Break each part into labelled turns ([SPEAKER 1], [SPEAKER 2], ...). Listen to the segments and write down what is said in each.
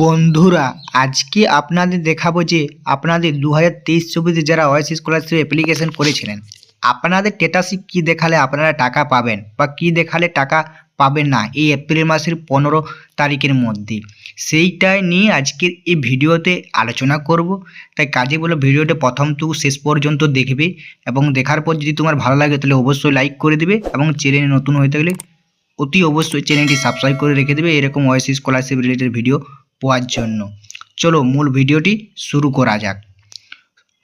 [SPEAKER 1] বন্ধুরা, আজকে আপনাদের দেখাবো যে আপনাদের দু হাজার তেইশ চব্বিশে যারা ওয়াইসি স্কলারশিপ অ্যাপ্লিকেশন করেছিলেন, আপনাদের স্টেটাসে কী দেখালে আপনারা টাকা পাবেন বা কী দেখালে টাকা পাবেন না এই এপ্রিল মাসের পনেরো তারিখের মধ্যে? সেইটাই নিয়ে আজকের এই ভিডিওতে আলোচনা করব। তাই কাজে বলে ভিডিওটা প্রথম থেকে শেষ পর্যন্ত দেখবে এবং দেখার পর যদি তোমার ভালো লাগে তাহলে অবশ্যই লাইক করে দিবে এবং চ্যানেল নতুন হয়ে থাকলে অতি অবশ্যই চ্যানেলটি সাবস্ক্রাইব করে রেখে দেবে। এরকম ওয়াইসি স্কলারশিপ রিলেটেড ভিডিও পাওয়ার জন্য। চলো মূল ভিডিওটি শুরু করা যাক।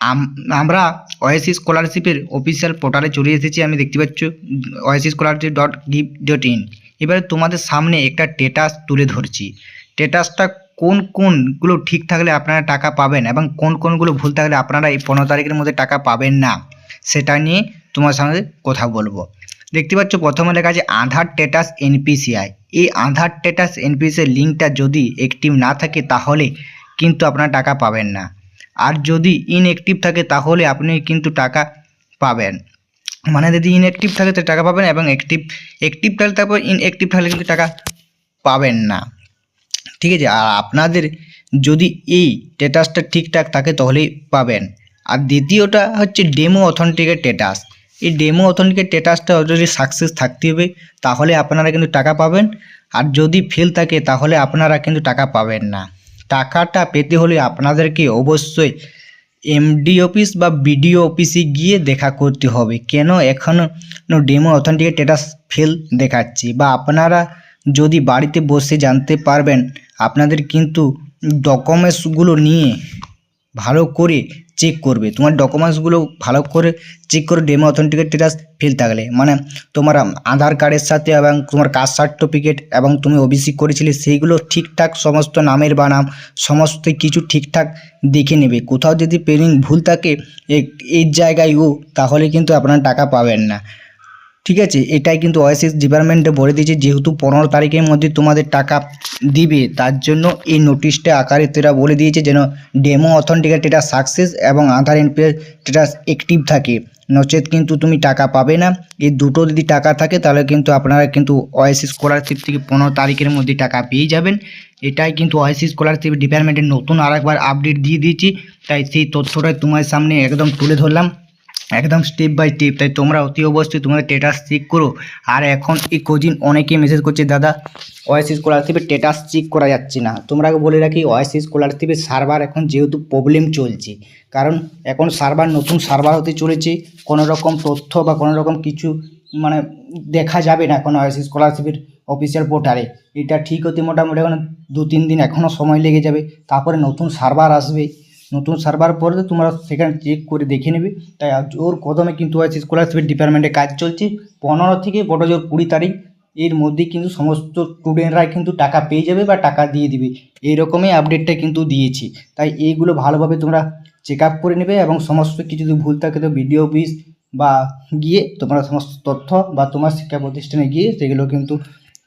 [SPEAKER 1] আম- আমরা ওয়াইসি স্কলারশিপের অফিসিয়াল পোর্টালে চলে এসেছি, আমি দেখতে পাচ্ছ oasis scholarship dot gov dot in এবারে তোমাদের সামনে একটা স্টেটাস তুলে ধরছি। স্টেটাসটা কোন, কোনগুলো ঠিক থাকলে আপনারা টাকা পাবেন এবং কোন, কোনগুলো ভুল থাকলে আপনারা এই পনেরো তারিখের মধ্যে টাকা পাবেন না, সেটা নিয়ে তোমার সঙ্গে কথা বলব। দেখতে পাচ্ছ, প্রথমে লেখা আছে আধার স্টেটাস এনপিসিআই এই আধার স্টেটাস এনপিসিআই লিঙ্কটা যদি অ্যাক্টিভ না থাকে তাহলে কিন্তু আপনারা টাকা পাবেন না। আর যদি ইনঅ্যাক্টিভ থাকে তাহলে আপনি কিন্তু টাকা পাবেন। মানে যদি ইনঅ্যাক্টিভ থাকে তো টাকা পাবেন এবং অ্যাক্টিভ অ্যাক্টিভ থাকলে তারপর ইনঅ্যাক্টিভ থাকলে কিন্তু টাকা পাবেন না। ঠিক আছে? আর আপনাদের যদি এই স্ট্যাটাসটা ঠিকঠাক থাকে তাহলেই পাবেন। আর দ্বিতীয়টা হচ্ছে ডেমো অথেন্টিকের স্ট্যাটাস এই ডেমো অথেন্টিকের স্ট্যাটাসটা যদি সাকসেস থাকতে হবে, তাহলে আপনারা কিন্তু টাকা পাবেন। আর যদি ফেল থাকে, তাহলে আপনারা কিন্তু টাকা পাবেন না। টাকাটা পেতে হলে আপনাদেরকে অবশ্যই এমডি অফিস বা বিডিও অফিসে গিয়ে দেখা করতে হবে, কেন এখনও ডেমো অথেন্টিকেট স্ট্যাটাস ফেল দেখাচ্ছি। বা আপনারা যদি বাড়িতে বসে জানতে পারবেন, আপনাদের কিন্তু ডকুমেন্টসগুলো নিয়ে ভালো করে চেক করবে। তোমার ডকুমেন্টসগুলো ভালো করে চেক করে ডেমো অথেন্টিকেট স্ট্যাটাস ফেল থাকলে। মানে তোমার আধার কার্ডের সাথে এবং তোমার কাস্ট সার্টিফিকেট এবং তুমি ওবিসি করেছিলে, সেইগুলো ঠিকঠাক সমস্ত নামের বা নাম সমস্ত কিছু ঠিকঠাক দেখে নেবে। কোথাও যদি পেনিং ভুল থাকে এই জায়গায় ও, তাহলে কিন্তু আপনারা টাকা পাবেন না। ঠিক আছে? এটাই কিন্তু ওয়াইসিস ডিপার্টমেন্টে বলে দিয়েছে, যেহেতু পনেরো তারিখের মধ্যে তোমাদের টাকা দিবে, তার জন্য এই নোটিশটা আকারে তারা বলে দিয়েছে যেন ডেমো অথেন্টিকেট এটা সাকসেস এবং আধার এনপিএস এটা অ্যাক্টিভ থাকে। নচেত কিন্তু তুমি টাকা পাবে না। এই দুটো যদি টাকা থাকে, তাহলে কিন্তু আপনারা কিন্তু ওয়াইসি স্কলারশিপ থেকে পনেরো তারিখের মধ্যে টাকা পেয়ে যাবেন। এটাই কিন্তু ওয়াইসি স্কলারশিপ ডিপার্টমেন্টের নতুন আরেকবার আপডেট দিয়ে দিয়েছি। তাই সেই তথ্যটাই তোমার সামনে একদম তুলে ধরলাম। একদম স্টেপ বাই স্টেপ তাই তোমরা অতি অবশ্যই তোমাদের স্টেটাস চেক করো। আর এখন এই কোজিন অনেকে মেসেজ করছে, দাদা ওয়াইসি স্কলারশিপের স্টেটাস চেক করা যাচ্ছে না। তোমরা বলে রাখি ওয়াইসি স্কলারশিপের সার্ভার এখন যেহেতু প্রবলেম চলছে, কারণ এখন সার্ভার নতুন সার্ভার হতে চলেছে কোনো রকম তথ্য বা কোনো রকম কিছু মানে দেখা যাবে না এখন ওয়াইসি স্কলারশিপের অফিসিয়াল পোর্টালে এটা ঠিক হতে মোটামুটি এখন দু তিন দিন এখনও সময় লেগে যাবে, তারপরে নতুন সার্ভার আসবে। নতুন সার্ভার পরে তোমরা সেখানে চেক করে দেখে নেবে। তাই ওর কদমে কিন্তু আছে স্কলারশিপের ডিপার্টমেন্টে কাজ চলছে। পনেরো থেকে বড় জোর কুড়ি তারিখ, এর মধ্যে কিন্তু সমস্ত স্টুডেন্টরাই কিন্তু টাকা পেয়ে যাবে বা টাকা দিয়ে দিবে। এইরকমই আপডেটটা কিন্তু দিয়েছি। তাই এইগুলো ভালোভাবে তোমরা চেক আপ করে নেবে এবং সমস্ত কিছু যদি ভুল থাকে তো বিডিও অফিস বা গিয়ে তোমরা সমস্ত তথ্য বা তোমার শিক্ষা প্রতিষ্ঠানে গিয়ে সেগুলো কিন্তু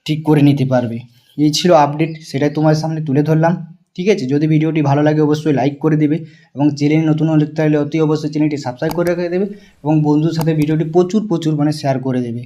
[SPEAKER 1] ঠিক করে নিতে পারবে। এই ছিল আপডেট সেটাই তোমার সামনে তুলে ধরলাম। ঠিক আছে? যদি ভিডিওটি ভালো লাগে অবশ্যই লাইক করে দেবে এবং চ্যানেল নতুন হলে তাহলে অতি অবশ্যই চ্যানেলটি সাবস্ক্রাইব করে রেখে দেবে এবং বন্ধুর সাথে ভিডিওটি প্রচুর প্রচুর মানে শেয়ার করে দেবে।